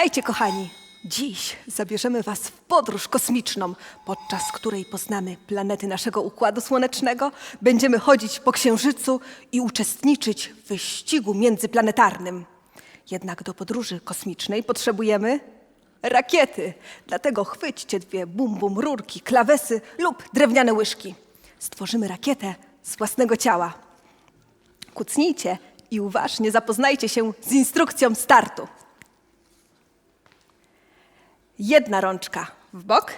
Witajcie, kochani! Dziś zabierzemy Was w podróż kosmiczną, podczas której poznamy planety naszego Układu Słonecznego, będziemy chodzić po Księżycu i uczestniczyć w wyścigu międzyplanetarnym. Jednak do podróży kosmicznej potrzebujemy rakiety. Dlatego chwyćcie dwie bum-bum rurki, klawesy lub drewniane łyżki. Stworzymy rakietę z własnego ciała. Kucnijcie i uważnie zapoznajcie się z instrukcją startu. Jedna rączka w bok,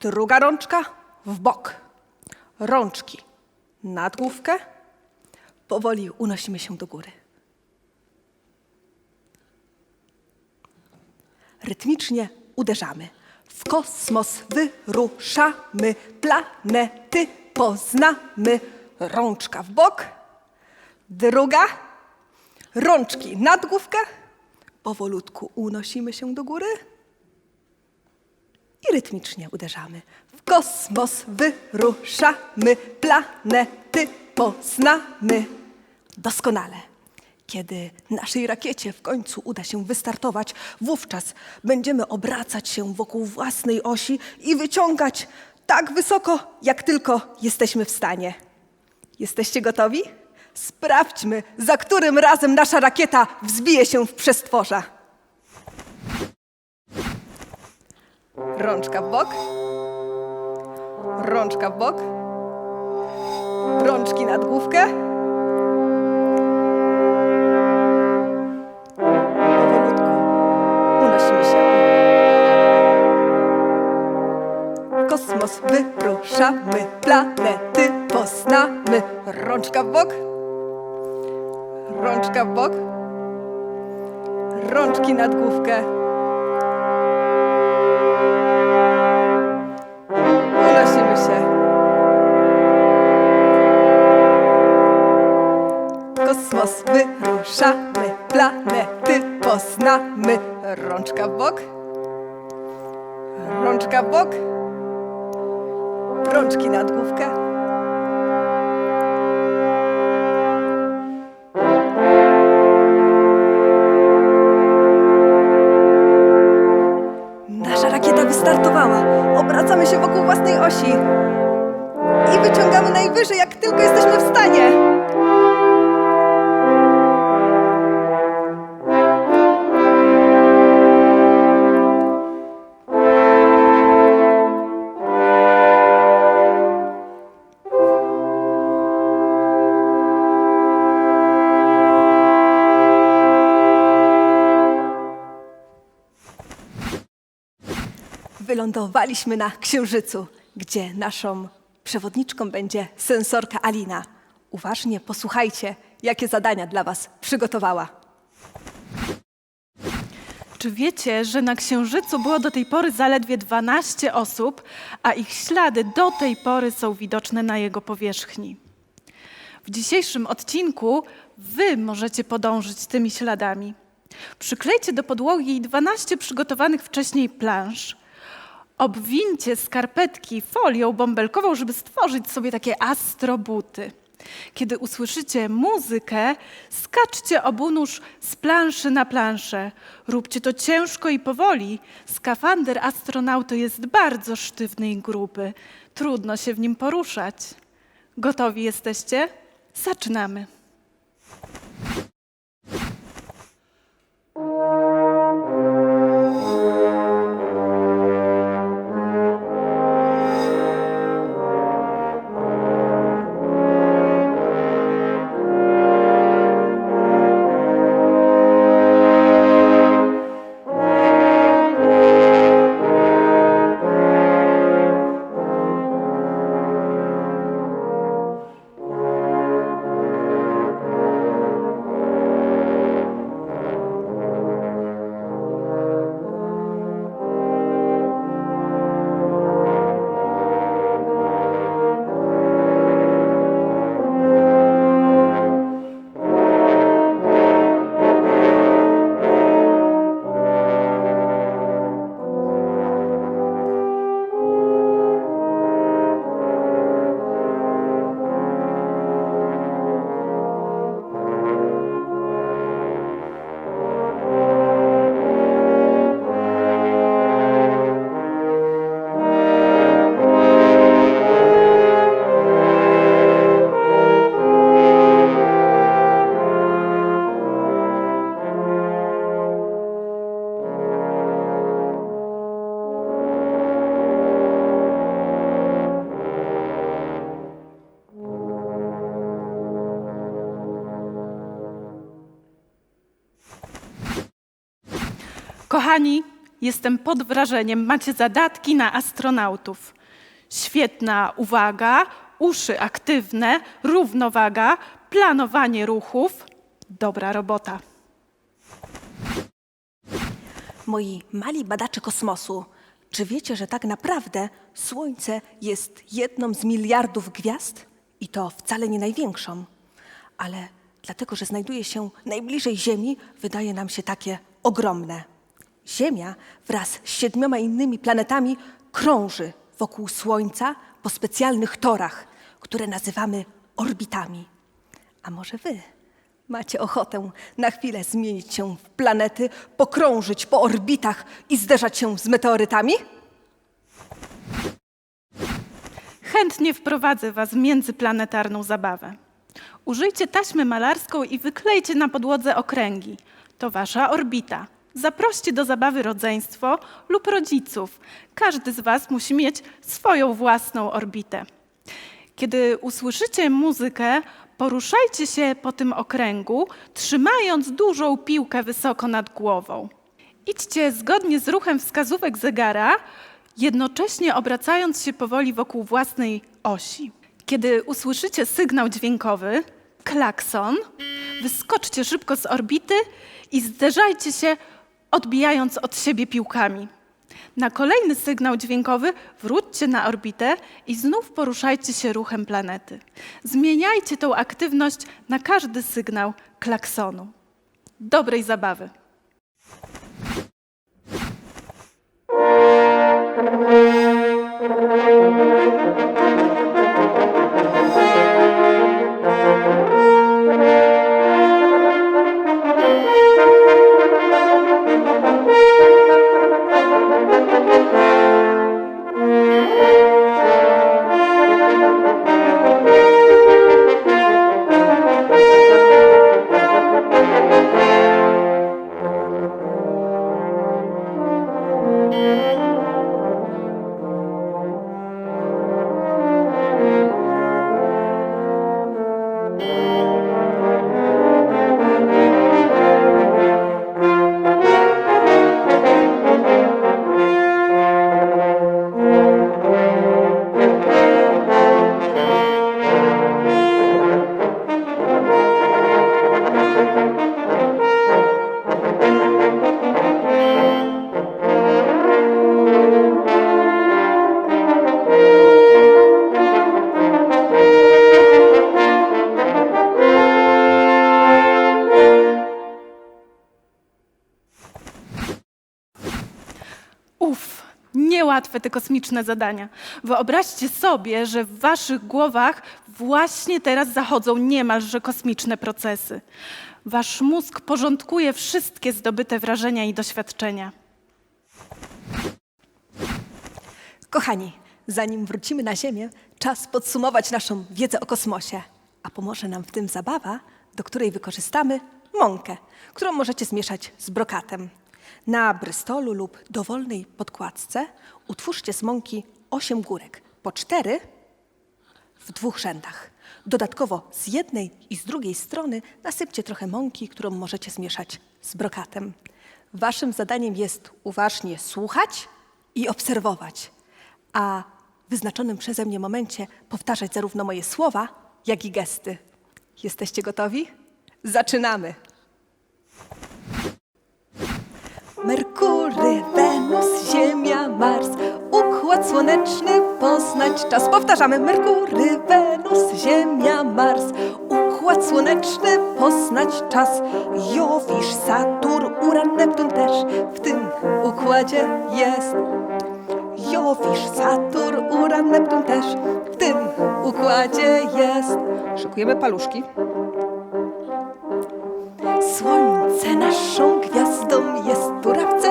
druga rączka w bok. Rączki nad główkę. Powoli unosimy się do góry. Rytmicznie uderzamy. W kosmos wyruszamy, planety poznamy. Rączka w bok, druga, rączki nad główkę. Powolutku unosimy się do góry rytmicznie uderzamy. W kosmos wyruszamy, planety poznamy. Doskonale. Kiedy naszej rakiecie w końcu uda się wystartować, wówczas będziemy obracać się wokół własnej osi i wyciągać tak wysoko, jak tylko jesteśmy w stanie. Jesteście gotowi? Sprawdźmy, za którym razem nasza rakieta wzbije się w przestworza. Rączka w bok. Rączka w bok. Rączki nad główkę. Powolutku unosimy się. Kosmos wyruszamy, planety poznamy. Rączka w bok. Rączka w bok. Rączki nad główkę. Kosmos wyruszamy, planety poznamy. Rączka w bok. Rączka w bok. Rączki nad główkę. Nasza rakieta wystartowała. Obracamy się wokół własnej osi. I wyciągamy najwyżej, jak tylko jesteśmy w stanie. Wylądowaliśmy na Księżycu, gdzie naszą przewodniczką będzie sensorka Alina. Uważnie posłuchajcie, jakie zadania dla Was przygotowała. Czy wiecie, że na Księżycu było do tej pory zaledwie 12 osób, a ich ślady do tej pory są widoczne na jego powierzchni? W dzisiejszym odcinku wy możecie podążyć tymi śladami. Przyklejcie do podłogi 12 przygotowanych wcześniej plansz. Obwincie skarpetki folią bąbelkową, żeby stworzyć sobie takie astrobuty. Kiedy usłyszycie muzykę, skaczcie obunóż z planszy na planszę. Róbcie to ciężko i powoli. Skafander astronauty jest bardzo sztywny i gruby. Trudno się w nim poruszać. Gotowi jesteście? Zaczynamy. Kochani, jestem pod wrażeniem. Macie zadatki na astronautów. Świetna uwaga, uszy aktywne, równowaga, planowanie ruchów. Dobra robota. Moi mali badacze kosmosu, czy wiecie, że tak naprawdę Słońce jest jedną z miliardów gwiazd? I to wcale nie największą. Ale dlatego, że znajduje się najbliżej Ziemi, wydaje nam się takie ogromne. Ziemia wraz z siedmioma innymi planetami krąży wokół Słońca po specjalnych torach, które nazywamy orbitami. A może wy macie ochotę na chwilę zmienić się w planety, pokrążyć po orbitach i zderzać się z meteorytami? Chętnie wprowadzę Was w międzyplanetarną zabawę. Użyjcie taśmy malarską i wyklejcie na podłodze okręgi. To Wasza orbita. Zaproście do zabawy rodzeństwo lub rodziców. Każdy z Was musi mieć swoją własną orbitę. Kiedy usłyszycie muzykę, poruszajcie się po tym okręgu, trzymając dużą piłkę wysoko nad głową. Idźcie zgodnie z ruchem wskazówek zegara, jednocześnie obracając się powoli wokół własnej osi. Kiedy usłyszycie sygnał dźwiękowy, klakson, wyskoczcie szybko z orbity i zderzajcie się, odbijając od siebie piłkami. Na kolejny sygnał dźwiękowy wróćcie na orbitę i znów poruszajcie się ruchem planety. Zmieniajcie tą aktywność na każdy sygnał klaksonu. Dobrej zabawy! Uff, niełatwe te kosmiczne zadania. Wyobraźcie sobie, że w waszych głowach właśnie teraz zachodzą niemalże kosmiczne procesy. Wasz mózg porządkuje wszystkie zdobyte wrażenia i doświadczenia. Kochani, zanim wrócimy na Ziemię, czas podsumować naszą wiedzę o kosmosie. A pomoże nam w tym zabawa, do której wykorzystamy mąkę, którą możecie zmieszać z brokatem. Na brystolu lub dowolnej podkładce utwórzcie z mąki 8 górek, po 4 w dwóch rzędach. Dodatkowo z jednej i z drugiej strony nasypcie trochę mąki, którą możecie zmieszać z brokatem. Waszym zadaniem jest uważnie słuchać i obserwować, a w wyznaczonym przeze mnie momencie powtarzać zarówno moje słowa, jak i gesty. Jesteście gotowi? Zaczynamy! Wenus, Ziemia, Mars, Układ Słoneczny, poznać czas. Powtarzamy. Merkury, Wenus, Ziemia, Mars, Układ Słoneczny, poznać czas. Jowisz, Saturn, Uran, Neptun też w tym układzie jest. Jowisz, Saturn, Uran, Neptun też w tym układzie jest. Szykujemy paluszki. Słońce naszą gwiazdą jest, która w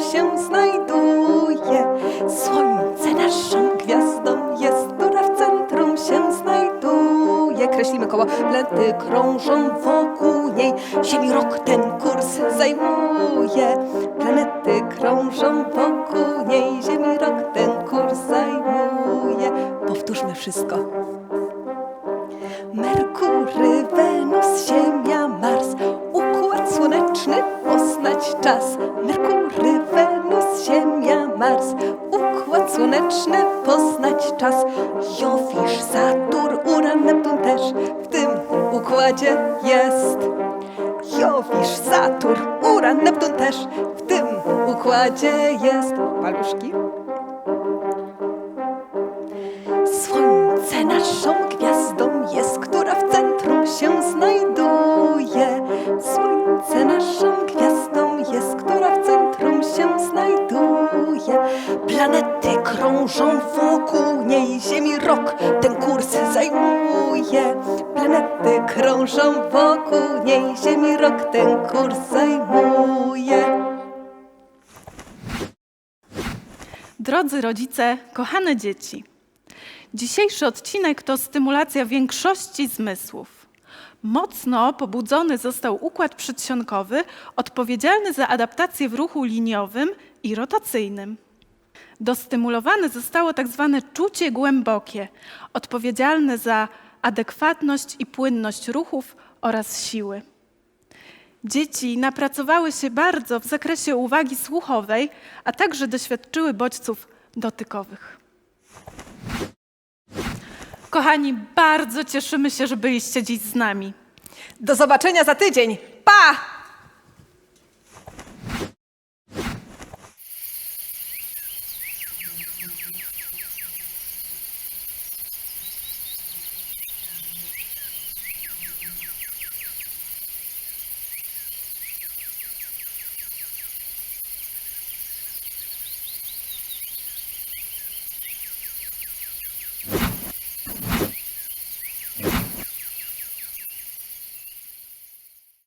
się znajduje. Słońce naszą gwiazdą jest, która w centrum się znajduje. Kreślimy koło, planety krążą wokół niej. Ziemi rok ten kurs zajmuje. Planety krążą wokół niej. Ziemi rok ten kurs zajmuje. Powtórzmy wszystko. Merkury, Wenus, Ziemia, Mars, Układ Słoneczny, poznać czas. Merkury, Ziemia, Mars, Układ Słoneczny, poznać czas. Jowisz, Satur, Uran, Neptun też w tym układzie jest. Jowisz, Satur, Uran, Neptun też w tym układzie jest. Paluszki. Słońce naszą Drodzy rodzice, kochane dzieci, dzisiejszy odcinek to stymulacja większości zmysłów. Mocno pobudzony został układ przedsionkowy odpowiedzialny za adaptację w ruchu liniowym i rotacyjnym. Dostymulowane zostało tak zwane czucie głębokie, odpowiedzialne za adekwatność i płynność ruchów oraz siły. Dzieci napracowały się bardzo w zakresie uwagi słuchowej, a także doświadczyły bodźców dotykowych. Kochani, bardzo cieszymy się, że byliście dziś z nami. Do zobaczenia za tydzień. Pa!